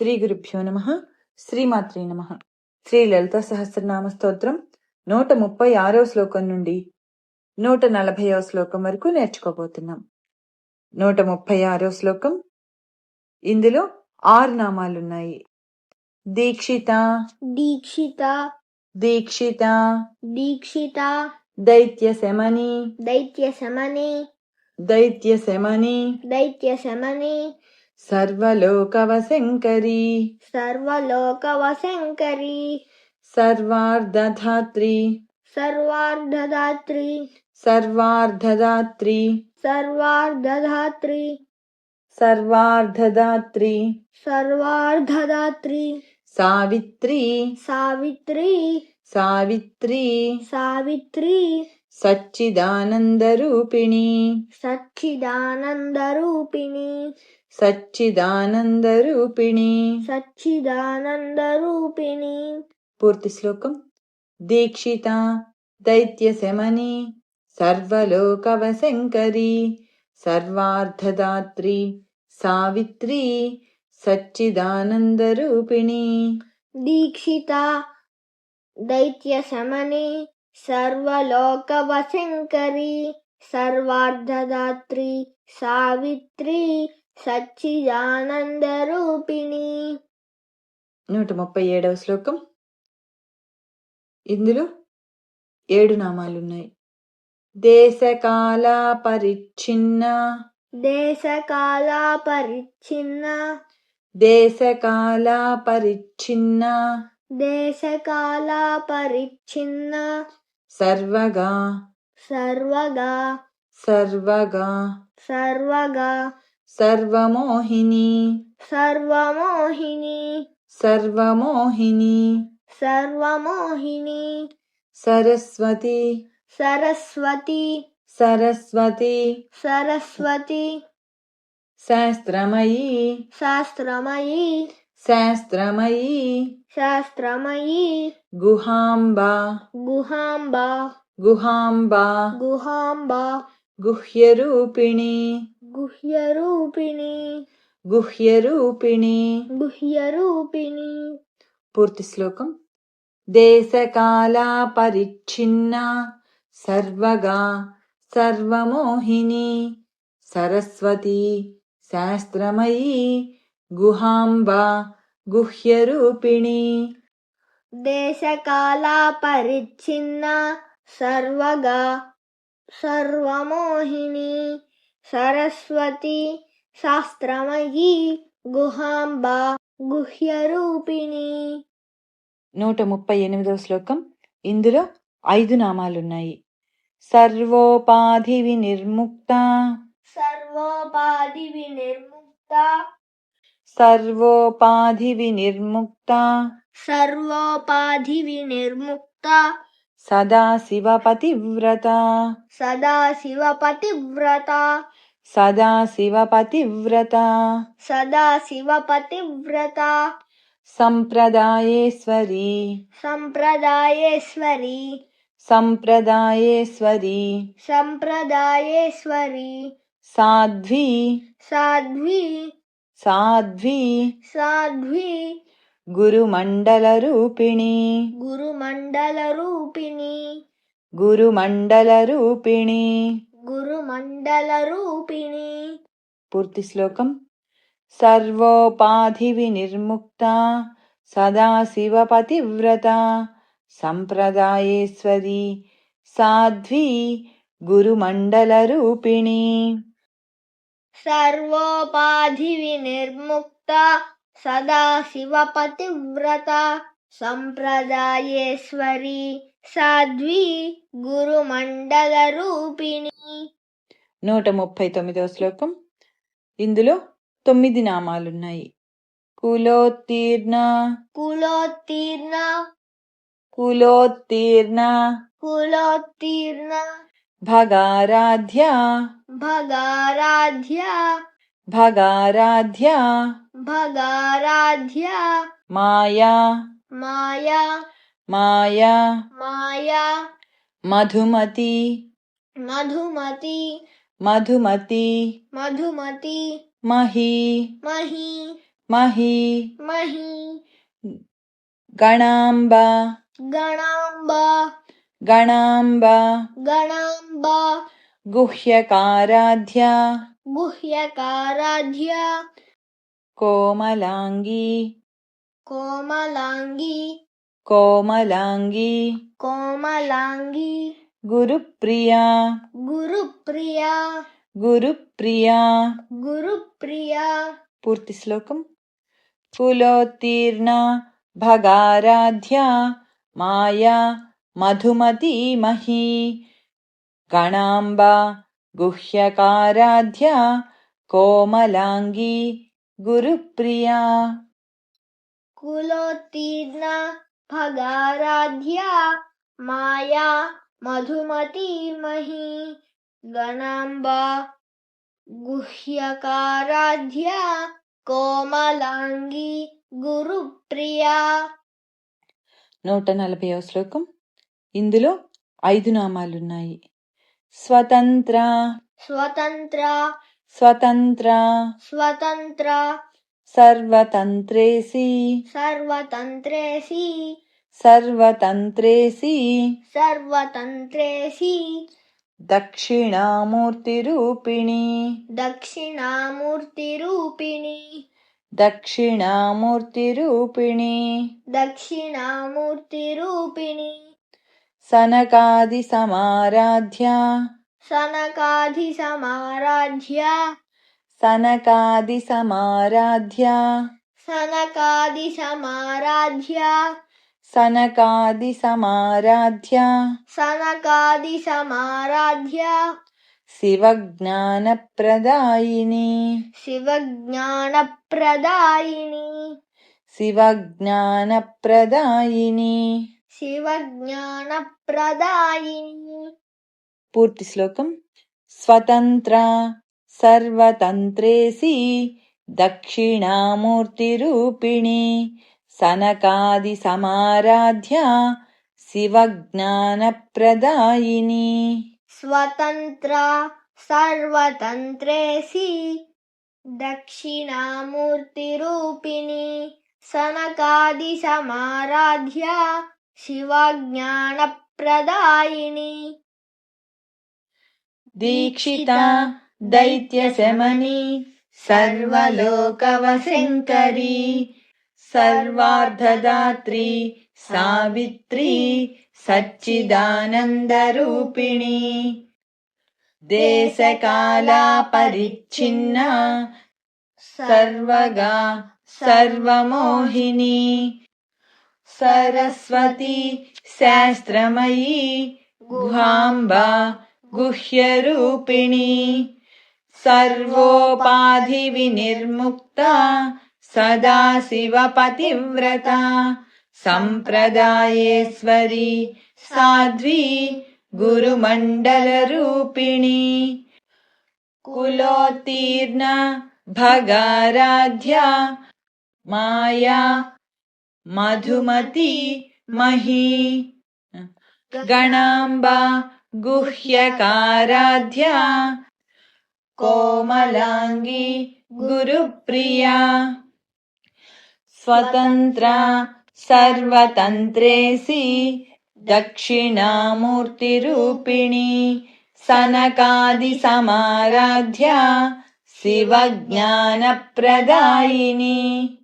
శ్రీ గురుభ్యో నమ. శ్రీమాత్రే నమ. శ్రీ లలిత సహస్రనామ స్తోత్రం నూట ముప్పై ఆరవ శ్లోకం నుండి నూట నలభైవ శ్లోకం వరకు నేర్చుకోబోతున్నాం. నూట ముప్పై ఆరవ శ్లోకం ఇందులో ఆరు నామాలున్నాయి. దీక్షిత దీక్షిత దీక్షిత దీక్షిత దైత్య శమని దైత్య శమని సర్వలోకవశంకరీ. సర్వలోకవశంకరి. సర్వార్ధధాత్రి. సర్వార్ధదాత్రి సర్వార్ధదాత్రి సర్వార్ధదాత్రి సర్వార్ధదాత్రి సర్వార్ధదాత్రి సావిత్రి. సావిత్రి. సావిత్రి. సావిత్రి. సచ్చిదానందరూపిణి. సచ్చిదానందరూపిణి. సచ్చిదానందరూపిణి. సచ్చిదానందరూపిణి. పూర్తి శ్లోకం. దీక్షిత దైత్యశమని సర్వలోకవశంకరి సర్వార్ధదాత్రి సావిత్రి సచ్చిదానందరూపిణి. దీక్షిత దైత్యశమని సర్వలోకవశంకరి సర్వార్ధదాత్రి సావిత్రి సచ్చిదానందరూపిణి. నూట ముప్పై ఏడవ శ్లోకం. ఇందులో ఏడు నామాలున్నాయి. దేశకాల పరిచ్ఛిన్న దేశకాల పరిచ్ఛిన్న దేశకాల పరిచ్ఛిన్న దేశకాల పరిచ్ఛిన్న సర్వగా. సర్వగా. సర్వగా. సర్వగా. సర్వమోహిని సర్వమోహిని సర్వమోహిని సర్వమోహిని సరస్వతి సరస్వతి సరస్వతి సరస్వతి శాస్త్రమయీ శాస్త్రమయీ శాస్త్రమయీ శాస్త్రమయీ గుహాంబ గుహాంబ గుహాంబ గుహాంబ గుహ్యరూపిణి. గుహ్యరూపిణి. గుహ్యరూపిణి. గుహ్యరూపిణి. పూర్తి శ్లోకం. దేశకాల పరిచ్ఛిన్న సర్వగా సర్వమోహిని సరస్వతి శాస్త్రమయీ గుహాంబ గుహ్యరూపిణి. దేశకాల పరిచ్ఛిన్న సర్వగా సర్వమోహిని సరస్వతి శాస్త్రమయీ గుహాంబ గుహ్యరూపిణి. నూట ముప్పై ఎనిమిదవ శ్లోకం. ఇందులో ఐదు నామాలున్నాయి. సర్వోపాధి వినిర్ముక్త సర్వోపాధి వినిర్ముక్త సర్వోపాధి వినిర్ముక్త సర్వోపాధి వినిర్ముక్త సదాశివ పతివ్రత సదాశివ పతివ్రత సదాశివ పతివ్రత సదాశివ పతివ్రత సంప్రదాయేశ్వరి. సంప్రదాయేశ్వరి. సంప్రదాయేశ్వరి. సంప్రదాయేశ్వరి. గురుమండల రూపిణి. గురుమండల రూపిణి. పూర్తి శ్లోకం. సర్వోపాధి వినిర్ముక్త సదాశివ పతివ్రత సంప్రదాయేశ్వరి సాధ్వి గురుమండల రూపిణి. సర్వోపాధి వినిర్ముక్త సదాశివ పతివ్రత సంప్రదాయేశ్వరి సాధ్వి గురుమండల రూపిణి. నూట ముప్పై తొమ్మిదవ శ్లోకం. ఇందులో తొమ్మిది నామాలున్నాయి. కులోత్తీర్ణ. కులోత్తీర్ణ. కులోత్తీర్ణ. కులోత్తీర్ణ. భగారాధ్య. భగారాధ్య. भगाराध्या। भगाराध्या। माया। माया। माया। माया। मधुमती। मधुमती। मधुमती। मधुमती। मही। मही। मही। मही। गणाम्बा गणाम्बा गणाम्बा गणाम्बा गुह्यकाराध्या। गुह्यकाराध्या कोमलाङ्गी कोमलाङ्गी कोमलाङ्गी कोमलाङ्गी गुरुप्रिया गुरुप्रिया गुरुप्रिया गुरुप्रिया पूर्ति श्लोकम् कुलोत्तीर्णा भगाराध्या माया मधुमती मही गणाम्बा గుహ్యకారాధ్య కోమలాంగి గురుప్రియా कुलोत्तीर्णा भगाराध्या माया मधुमती मही गणाम्बा गुह्यकाराध्या कोमलाङ्गी गुरुप्रिया నూట నలభైవ శ్లోకం ఇందులో ఐదు నామాలున్నాయి స్వతంత్ర. స్వతంత్ర. స్వతంత్ర. స్వతంత్ర. సర్వతంత్రేసి. సర్వతంత్రేసి. సర్వతంత్రేసి. సర్వతంత్రేసి. దక్షిణామూర్తిరూపిణి. దక్షిణామూర్తిరూపిణి. దక్షిణామూర్తిరూపిణి. దక్షిణామూర్తిరూపిణి. सनकादिसमाराध्या। सनकाधि सनकादिसमाराध्या। सनकादिसमाराध्या। सनकादिसमाराध्या। सनकादिसमाराध्या। शिवज्ञानप्रदायिनी। शिवज्ञानप्रदायिनी। शिवज्ञानप्रदायिनी। శివజ్ఞానప్రదాయిని. పూర్తి శ్లోకం. స్వతంత్ర సర్వతంత్రేసి దక్షిణామూర్తిరూపిణి సనకాది సమారాధ్య శివజ్ఞానప్రదాయిని. స్వతంత్ర సర్వతంత్రేసి దక్షిణామూర్తిరూపిణి సనకాది సమారాధ్య शिवाज्ञानप्रदायिनि दीक्षिता दैत्यशमनी सर्वलोकवशङ्करी सर्वार्धदात्री सावित्री सच्चिदानन्दरूपिणी देशकालापरिच्छिन्ना सर्वगा सर्वमोहिनी సర్వమోహిని సరస్వతి శాస్త్రమయీ గుహాంబ గుహ్యరూపిణి. సర్వోపాధి వినిర్ముక్త సదాశివపతివ్రత సంప్రదాయేశ్వరి సాధ్వి గురుమండలరూపిణి. కులోత్తీర్ణ భగారాధ్య मधुमती मही। गणाम्बा गुह्यकाराध्या। कोमलाङ्गी गुरुप्रिया। स्वतन्त्रा सर्वतन्त्रेसि दक्षिणामूर्तिरूपिणी। सनकादिसमाराध्या। शिवज्ञानप्रदायिनी।